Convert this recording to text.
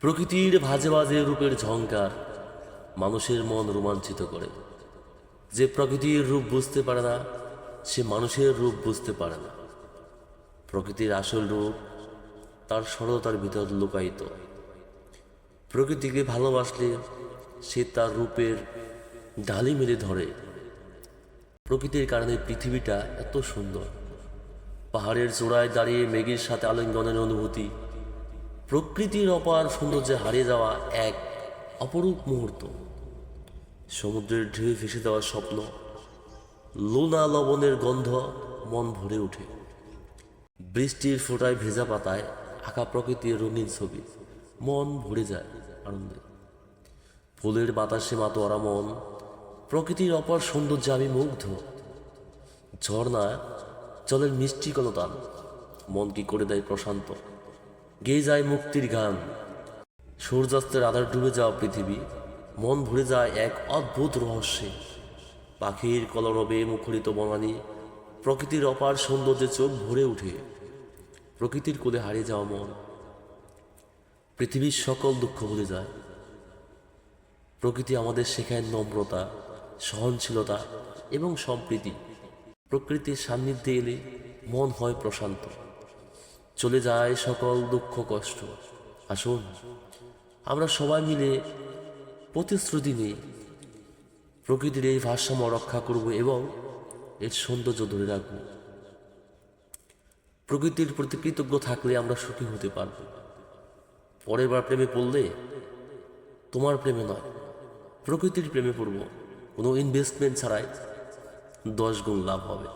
প্রকৃতির ভাজে ভাজে রূপের ঝংকার মানুষের মন রোমাঞ্চিত করে। যে প্রকৃতির রূপ বুঝতে পারে না, সে মানুষের রূপ বুঝতে পারে না। প্রকৃতির আসল রূপ তার সরলতার ভিতর লুকায়িত। প্রকৃতিকে ভালোবাসলে সে তার রূপের ডালি মেলে ধরে। প্রকৃতির কারণে পৃথিবীটা এত সুন্দর। পাহাড়ের চূড়ায় দাঁড়িয়ে মেঘের সাথে আলিঙ্গনের অনুভূতি প্রকৃতির অপার সৌন্দর্যে হারিয়ে যাওয়া এক অপরূপ মুহূর্ত। সমুদ্রের ঢেউ ভেসে দেওয়ার স্বপ্ন, লোনা লবণের গন্ধ মন ভরে ওঠে। বৃষ্টির ফোঁটায় ভেজা পাতায় আঁকা প্রকৃতির রঙিন ছবি, মন ভরে যায় আনন্দে। ফুলের বাতাসে মাতোয়ারা মন, প্রকৃতির অপার সৌন্দর্যে আমি মুগ্ধ। ঝর্ণা জলের মিষ্টি কলতান মন কি করে দেয় প্রশান্ত? গেয়ে যায় মুক্তির গান সূর্যাস্তের আধার ডুবে যাওয়া পৃথিবী, মন ভরে যায় এক অদ্ভুত রহস্যে। পাখির কলরবে মুখরিত বনানি, প্রকৃতির অপার সৌন্দর্যে চোখ ভরে ওঠে। প্রকৃতির কোলে হারিয়ে যাওয়া মন। পৃথিবীর সকল দুঃখ ভুলে যায়। প্রকৃতি আমাদের শেখায় নম্রতা, সহনশীলতা এবং সম্প্রীতি। প্রকৃতির সান্নিধ্যে এলে মন হয় প্রশান্ত। চলে যায় সকল দুঃখ, কষ্ট। আসুন, আমরা সবাই মিলে প্রতিশ্রুতি নিই, প্রকৃতির এই ভারসাম্য রক্ষা করব এবং এর সৌন্দর্য ধরে রাখব। প্রকৃতির প্রতি কৃতজ্ঞ থাকলে আমরা সুখী হতে পারব। পরের বার প্রেমে পড়লে তোমার প্রেমে নয়, প্রকৃতির প্রেমে পড়ব। কোনো ইনভেস্টমেন্ট ছাড়াই দশ গুণ লাভ হবে।